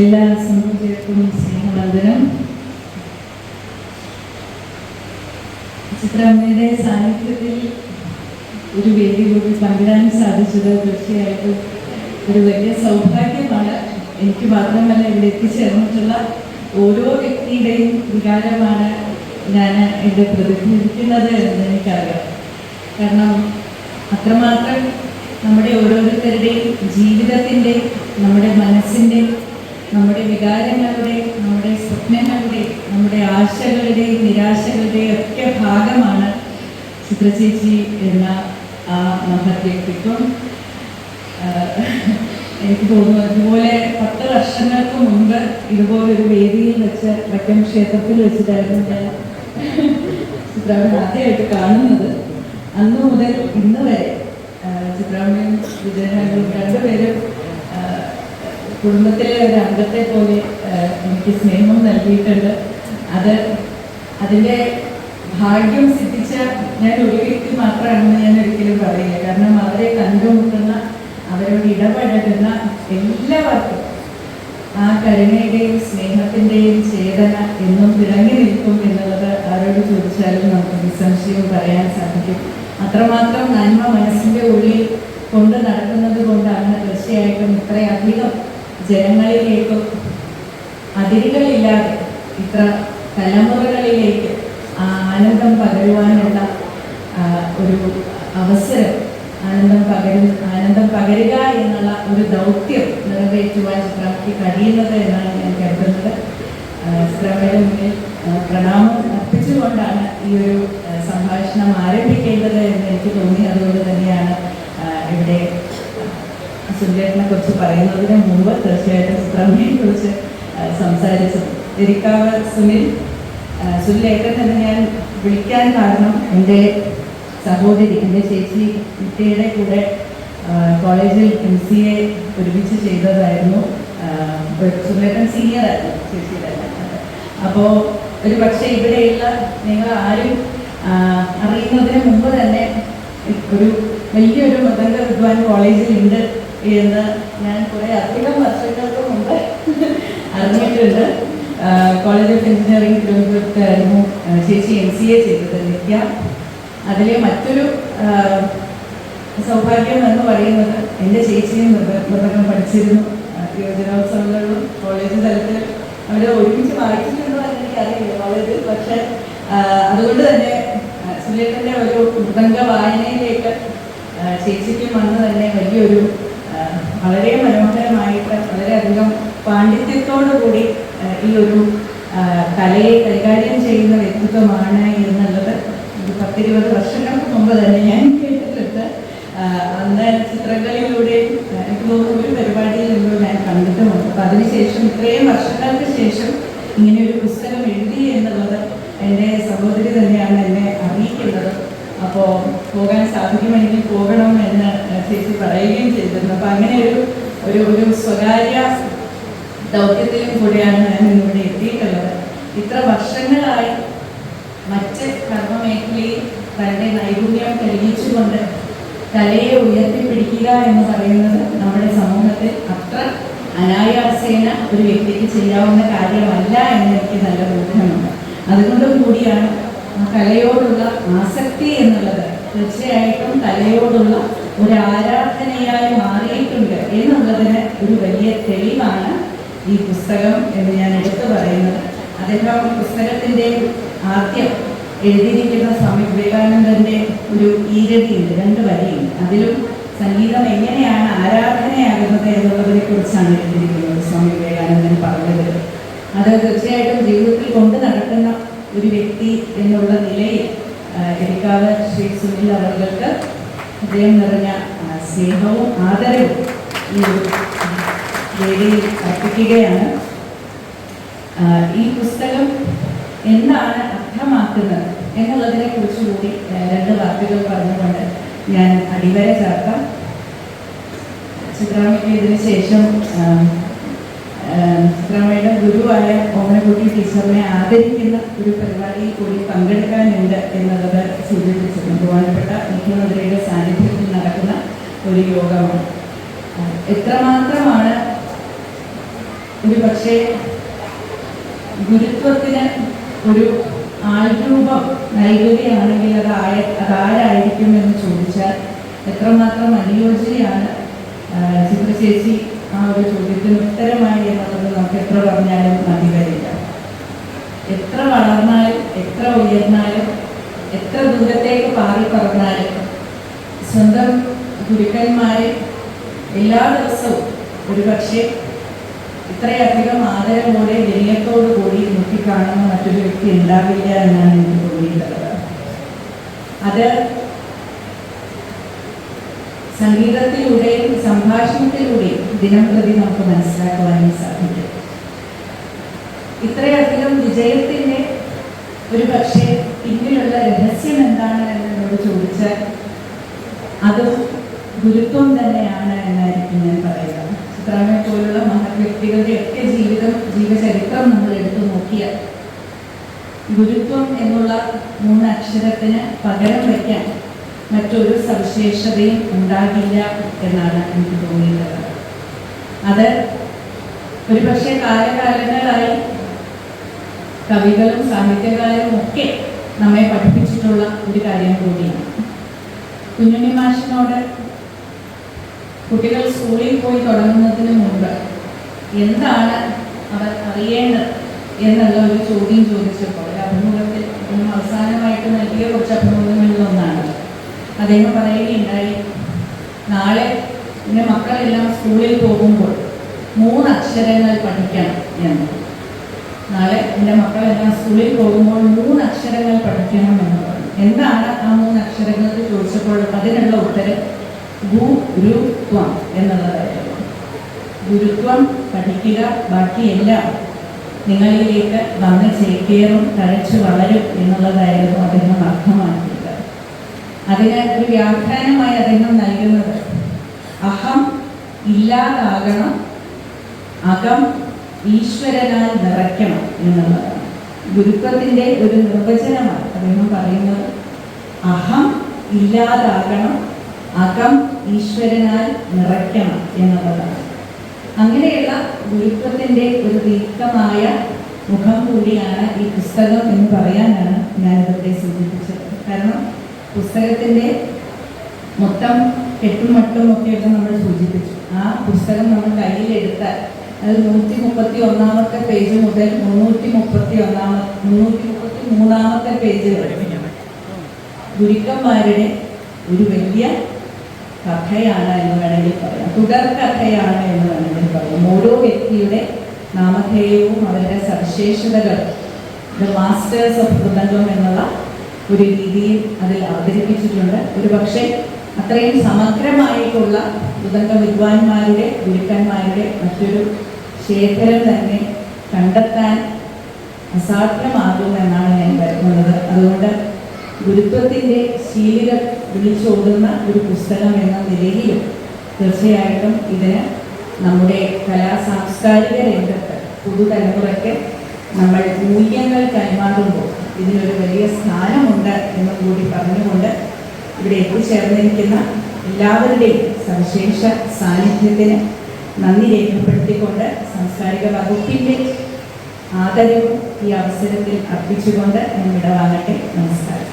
എല്ലാ സംബന്ധിച്ചിടത്തും സ്നേഹവന്ദനം ചിത്രാമ്മയുടെ സാന്നിധ്യത്തിൽ ഒരു വേദി കൂടി പങ്കിടാൻ സാധിച്ചത് തീർച്ചയായിട്ടും ഒരു വലിയ സൗഭാഗ്യമാണ്. എനിക്ക് മാത്രമല്ല ഇവിടെ എത്തിച്ചേർന്നിട്ടുള്ള ഓരോ വ്യക്തിയുടെയും വികാരമാണ് ഞാൻ ഇവിടെ പ്രതിഫലിക്കുന്നത് എന്ന് എനിക്കറിയാം. കാരണം അത്രമാത്രം നമ്മുടെ ഓരോരുത്തരുടെയും ജീവിതത്തിന്റെ നമ്മുടെ മനസ്സിന്റെ നമ്മുടെ വികാരങ്ങളുടെ നമ്മുടെ സ്വപ്നങ്ങളുടെ നമ്മുടെ ആശകളുടെയും നിരാശകളുടെയും ഒക്കെ ഭാഗമാണ് ചിത്രചേച്ചി എന്ന ആ മഹത് വ്യക്തിത്വം ആഹ് എനിക്ക് തോന്നുന്നു അതുപോലെ പത്ത് വർഷങ്ങൾക്ക് മുൻപ് ഇതുപോലൊരു വേദിയിൽ വെച്ച് വറ്റം ക്ഷേത്രത്തിൽ വെച്ചിട്ടായിരുന്നു ഞാൻ ചിത്രാമ്മ ആദ്യമായിട്ട് കാണുന്നത്. അന്ന് മുതൽ ഇന്ന് വരെ ആഹ് ചിത്രാമ്മയും വിജയനായും രണ്ടുപേരും കുടുംബത്തിലെ ഒരു അംഗത്തെ പോലെ എനിക്ക് സ്നേഹം നൽകിയിട്ടുണ്ട്. അത് അതിന്റെ ഭാഗ്യം സിദ്ധിച്ച ഞാൻ ഒരു വ്യക്തി മാത്രമാണെന്ന് ഞാൻ ഒരിക്കലും പറയില്ല. കാരണം അവരെ കണ്ടുമുട്ടുന്ന അവരോട് ഇടപഴകുന്ന എല്ലാവർക്കും ആ കരുണയുടെയും സ്നേഹത്തിന്റെയും ചേതന എന്നും തിളങ്ങി നിൽക്കും എന്നുള്ളത് ആരോട് ചോദിച്ചാലും നമുക്ക് നിസ്സംശയം പറയാൻ സാധിക്കും. അത്രമാത്രം നന്മ മനസ്സിന്റെ ഉള്ളിൽ കൊണ്ട് നടക്കുന്നത് കൊണ്ടാണ് തീർച്ചയായിട്ടും ഇത്രയധികം ജനങ്ങളിലേക്കും അതിരുകളില്ലാതെ ഇത്ര തലമുറകളിലേക്ക് ആനന്ദം പകരുവാനുള്ള ഒരു അവസരം ആനന്ദം പകരും ആനന്ദം പകരുക എന്നുള്ള ഒരു ദൗത്യം നിറവേറ്റുവാൻ ചിത്രമയ്ക്ക് കഴിയുന്നത് എന്നാണ് ഞാൻ കരുതുന്നത്. ആ, മുന്നിൽ പ്രണാമം അർപ്പിച്ചുകൊണ്ടാണ് ഈ ഒരു സംഭാഷണം ആരംഭിക്കേണ്ടത് എന്ന് എനിക്ക് തോന്നി. അതുകൊണ്ട് തന്നെയാണ് ഇവിടെ സുന്ദരനെ കുറിച്ച് പറയുന്നതിന് മുമ്പ് തീർച്ചയായിട്ടും ചിത്രമ്മയെ കുറിച്ച് സംസാരിച്ചത് എരിക്കാവ് സുനിൽ ആ, തന്നെ ഞാൻ വിളിക്കാൻ കാരണം എന്റെ സഹോദരി എന്റെ ചേച്ചി കുട്ടിയുടെ കൂടെ കോളേജിൽ എം സി എ ഒരുമിച്ച് ചെയ്തതായിരുന്നു. സുരേഖൻ സീനിയർ ആയിരുന്നു ചേച്ചിയുടെ അപ്പോൾ ഒരു പക്ഷേ ഇവിടെയുള്ള നിങ്ങൾ ആരും അറിയുന്നതിന് മുമ്പ് തന്നെ ഒരു വലിയൊരു മതങ്ക വിദ്വാൻ കോളേജിലുണ്ട് എന്ന് ഞാൻ കുറെ അധികം വർഷങ്ങൾക്ക് മുമ്പ് അറിഞ്ഞിട്ടുണ്ട്. കോളേജ് ഓഫ് എഞ്ചിനീയറിംഗ് തിരുവനന്തപുരത്തായിരുന്നു ചേച്ചി എം സി എ ചെയ്തത് നിത്യ അതിലെ മറ്റൊരു സൗഭാഗ്യം എന്ന് പറയുന്നത് എന്റെ ചേച്ചിയും നിർബന്ധം പഠിച്ചിരുന്നു. യുവജനോത്സവങ്ങളിലും കോളേജ് തലത്തിൽ അവരെ ഒരുമിച്ച് വായിച്ചിട്ടുണ്ടോ എന്ന് എനിക്കറിയില്ല. കോളേജിൽ പക്ഷെ അതുകൊണ്ട് തന്നെ സുലേഖന്റെ ഒരു മൃദംഗ വായനയിലേക്ക് ചേച്ചിക്കും വന്ന് തന്നെ വലിയൊരു വളരെ മനോഹരമായിട്ട് വളരെയധികം പാണ്ഡിത്യത്തോടു കൂടി ഈ ഒരു കലയെ കൈകാര്യം ചെയ്യുന്ന വ്യക്തിത്വമാണ് എന്നുള്ളത് ഒരു പത്തിരുപത് വർഷങ്ങൾക്ക് മുമ്പ് തന്നെ ഞാൻ കേട്ടിട്ടുണ്ട്. അന്ന് ചിത്രകളിലൂടെ ആ, എനിക്ക് തോന്നുന്നു ഒരു പരിപാടിയിൽ നിന്നും ഞാൻ കണ്ടിട്ടുമുണ്ട്. അപ്പം അതിനുശേഷം ഇത്രയും വർഷങ്ങൾക്ക് ശേഷം ഇങ്ങനെ ഒരു പുസ്തകം എഴുതി എന്നുള്ളത് എന്റെ സഹോദരി തന്നെയാണ് എന്നെ അറിയിക്കുന്നത്. അപ്പോൾ പോകാൻ സാധിക്കുമെങ്കിൽ പോകണം എന്ന് ചേച്ചി പറയുകയും ചെയ്തിരുന്നു. അപ്പോൾ അങ്ങനെ ഒരു ഒരു ഒരു സ്വകാര്യ ദൗത്യത്തിലും കൂടെയാണ് ഞാൻ ഇന്നിവിടെ എത്തിയിട്ടുള്ളത്. ഇത്ര വർഷങ്ങളായി മറ്റ് കർമ്മമേഖലയിൽ തന്റെ നൈപുണ്യം തെളിയിച്ചുകൊണ്ട് കലയെ ഉയർത്തിപ്പിടിക്കുക എന്ന് പറയുന്നത് നമ്മുടെ സമൂഹത്തിൽ അത്ര അനായാസേന ഒരു വ്യക്തിക്ക് ചെയ്യാവുന്ന കാര്യമല്ല എന്ന് എനിക്ക് നല്ല ബോധ്യമുണ്ട് അതുകൊണ്ടും കൂടിയാണ് കലയോടുള്ള ആസക്തി എന്നുള്ളത് തീർച്ചയായിട്ടും കലയോടുള്ള ഒരു ആരാധനയായി മാറിയിട്ടുണ്ട് എന്നുള്ളതിന് ഒരു വലിയ തെളിവാണ് ഈ പുസ്തകം എന്ന് ഞാൻ എടുത്തു പറയുന്നത്. അദ്ദേഹം പുസ്തകത്തിന്റെ ആദ്യം എഴുതിയിരിക്കുന്ന സ്വാമി വിവേകാനന്ദന്റെ ഒരു ഈരടിയുണ്ട് രണ്ട് വരിയുണ്ട്. അതിലും സംഗീതം എങ്ങനെയാണ് ആരാധനയാകുന്നത് എന്നുള്ളതിനെ കുറിച്ചാണ് എഴുതിയിരിക്കുന്നത് സ്വാമി വിവേകാനന്ദൻ പറഞ്ഞത്. അത് തീർച്ചയായിട്ടും ജീവിതത്തിൽ കൊണ്ടു നടക്കുന്ന ഒരു വ്യക്തി എന്നുള്ള നിലയിൽ എടുക്കാതെ ശ്രീ സുനിൽ അവർക്ക് ഹൃദയം നിറഞ്ഞ സ്നേഹവും ആദരവും ഈ വേദിയിൽ അർപ്പിക്കുകയാണ്. ഈ പുസ്തകം എന്താണ് അർത്ഥമാക്കുന്നത് എന്നുള്ളതിനെ കുറിച്ച് കൂടി രണ്ട് വാക്കുകൾ പറഞ്ഞുകൊണ്ട് ഞാൻ അടിവര ചേർക്കാം. ചിത്രാമയ്ക്ക് ഇതിന് ശേഷം ചിത്രാമയുടെ ഗുരുവായ ഓമനക്കുട്ടി ടീച്ചറിനെ ആദരിക്കുന്ന ഒരു പരിപാടിയിൽ കൂടി പങ്കെടുക്കാനുണ്ട് എന്നുള്ളത് സൂചിപ്പിച്ചിരുന്നു ബഹുമാനപ്പെട്ട മുഖ്യമന്ത്രിയുടെ സാന്നിധ്യത്തിൽ നടക്കുന്ന ഒരു യോഗമാണ്. എത്രമാത്രമാണ് ഒരു പക്ഷേ ഗുരുത്വത്തിന് ഒരു ആൾരൂപം നൽകുകയാണെങ്കിൽ അത് ആയ അതാരായിരിക്കും എന്ന് ചോദിച്ചാൽ എത്രമാത്രം അനുയോജ്യയാണ് ആ, ചിത്ര ചേച്ചി ആ ഒരു ചോദ്യത്തിന് ഉത്തരമായി എന്നുള്ളത് നമുക്ക് എത്ര പറഞ്ഞാലും മതി വരില്ല. എത്ര വളർന്നാലും എത്ര ഉയർന്നാലും എത്ര ദൂരത്തേക്ക് പാറി പറന്നാലും സ്വന്തം ഗുരുക്കന്മാരെ എല്ലാ ദിവസവും ഒരു പക്ഷേ ഇത്രയധികം ആദരവോടെ വിനയത്തോടു കൂടി നോക്കിക്കാണുന്ന മറ്റൊരു വ്യക്തി ഉണ്ടാവില്ല എന്നാണ് എനിക്ക് തോന്നിയിട്ടുള്ളത്. അത് സംഗീതത്തിലൂടെയും സംഭാഷണത്തിലൂടെയും ദിനം പ്രതി നമുക്ക് മനസ്സിലാക്കുവാനും സാധിക്കും. ഇത്രയധികം വിജയത്തിന്റെ ഒരു പക്ഷേ പിന്നിലുള്ള രഹസ്യം എന്താണ് എന്നോട് ചോദിച്ചാൽ അതും ഗുരുത്വം തന്നെയാണ് എന്നായിരിക്കും ഞാൻ പറയുക. ചിത്രാമയെ പോലുള്ള മഹത് വ്യക്തികളുടെ ഒക്കെ ജീവിതം ജീവചരിത്രം നമ്മൾ എടുത്തു നോക്കിയാൽ ഗുരുത്വം എന്നുള്ള മൂന്ന് അക്ഷരത്തിന് പകരം വയ്ക്കാൻ മറ്റൊരു സവിശേഷതയും ഉണ്ടാകില്ല എന്നാണ് എനിക്ക് തോന്നിയിട്ടുള്ളത്. അത് ഒരുപക്ഷെ കാലകാലങ്ങളായി കവികളും സാഹിത്യകാരും ഒക്കെ നമ്മെ പഠിപ്പിച്ചിട്ടുള്ള ഒരു കാര്യം കൂടിയാണ്. കുഞ്ഞുണ്ണി മാഷിനോട് കുട്ടികൾ സ്കൂളിൽ പോയി തുടങ്ങുന്നതിന് മുമ്പ് എന്താണ് അവർ അറിയേണ്ടത് എന്നുള്ള ഒരു ചോദ്യം ചോദിച്ചപ്പോൾ ഒരു അഭിമുഖത്തിൽ അവസാനമായിട്ട് നൽകിയ കുറച്ച് അഭിമുഖങ്ങളിൽ അദ്ദേഹം പറയുകയുണ്ടായി നാളെ എന്റെ മക്കളെല്ലാം സ്കൂളിൽ പോകുമ്പോൾ മൂന്ന് അക്ഷരങ്ങൾ പഠിക്കണം എന്ന് നാളെ എന്റെ മക്കളെല്ലാം സ്കൂളിൽ പോകുമ്പോൾ മൂന്ന് അക്ഷരങ്ങൾ പഠിക്കണം എന്ന് പറഞ്ഞു. എന്താണ് ആ മൂന്ന് അക്ഷരങ്ങൾ ചോദിച്ചപ്പോൾ അതിനുള്ള ഉത്തരം ഗുരുത്വം എന്നുള്ളതായിരുന്നു. ഗുരുത്വം പഠിക്കുക ബാക്കിയെല്ലാം നിങ്ങളിലേക്ക് വന്ന് ചേക്കേറും തഴച്ചു വളരും എന്നുള്ളതായിരുന്നു അദ്ദേഹം അർത്ഥമാക്കിയത്. അതിന് ഒരു വ്യാഖ്യാനമായി അദ്ദേഹം നൽകുന്നത് അഹം ഇല്ലാതാകണം അകം ഈശ്വരനാൽ നിറയ്ക്കണം എന്നുള്ളതാണ്. ഗുരുത്വത്തിന്റെ ഒരു നിർവചനമാണ് അദ്ദേഹം പറയുന്നത്. അഹം ഇല്ലാതാകണം അകം ഈശ്വരനാൽ നിറയ്ക്കണം എന്നുള്ളതാണ്. അങ്ങനെയുള്ള ഗുരുത്വത്തിന്റെ ഒരു ദീർഘമായ മുഖം കൂടിയാണ് ഈ പുസ്തകം എന്ന് പറയാനാണ് ഞാനിതൊക്കെ സൂചിപ്പിച്ചത്. കാരണം പുസ്തകത്തിന്റെ മൊത്തം കെട്ടും മട്ടും ഒക്കെയൊക്കെ നമ്മൾ സൂചിപ്പിച്ചു. ആ പുസ്തകം നമ്മൾ കയ്യിലെടുത്താൽ അത് നൂറ്റി മുപ്പത്തി ഒന്നാമത്തെ പേജ് മുതൽ മുന്നൂറ്റി മുപ്പത്തി ഒന്നാമത്തെ മുന്നൂറ്റി മുപ്പത്തി മൂന്നാമത്തെ പേജ് ഗുരുക്കന്മാരുടെ ഒരു വലിയ കഥയാണ് എന്ന് വേണമെങ്കിൽ പറയാം. തുടർ കഥയാണ് എന്ന് വേണമെങ്കിൽ പറയാം. ഓരോ വ്യക്തിയുടെ നാമധേയവും അവരുടെ സവിശേഷതകൾ ദ മാസ്റ്റേഴ്സ് ഓഫ് മൃദംഗം എന്നുള്ള ഒരു രീതിയിൽ അതിൽ അവതരിപ്പിച്ചിട്ടുണ്ട്. ഒരു പക്ഷേ അത്രയും സമഗ്രമായിട്ടുള്ള മൃദംഗ വിദ്വാൻമാരുടെ ഗുരുക്കന്മാരുടെ മറ്റൊരു ശേഖരം തന്നെ കണ്ടെത്താൻ അസാധ്യമാകുമെന്നാണ് ഞാൻ കരുതുന്നത്. അതുകൊണ്ട് ഗുരുത്വത്തിന്റെ ശീലികൾ വിളിച്ചോടുന്ന ഒരു പുസ്തകം എന്ന നിലയിലും തീർച്ചയായിട്ടും ഇതിന് നമ്മുടെ കലാ സാംസ്കാരിക രംഗത്ത് പുതുതലമുറയ്ക്ക് നമ്മൾ മൂല്യങ്ങൾ കൈമാറുമ്പോൾ ഇതിനൊരു വലിയ സ്ഥാനമുണ്ട് എന്നും കൂടി പറഞ്ഞുകൊണ്ട് ഇവിടെ എത്തിച്ചേർന്നിരിക്കുന്ന എല്ലാവരുടെയും സവിശേഷ സാന്നിധ്യത്തിന് നന്ദി രേഖപ്പെടുത്തിക്കൊണ്ട് സാംസ്കാരിക വകുപ്പിന്റെ ആദരവും ഈ അവസരത്തിൽ അർപ്പിച്ചുകൊണ്ട് ഞാൻ വിടവാങ്ങട്ടെ. നമസ്കാരം.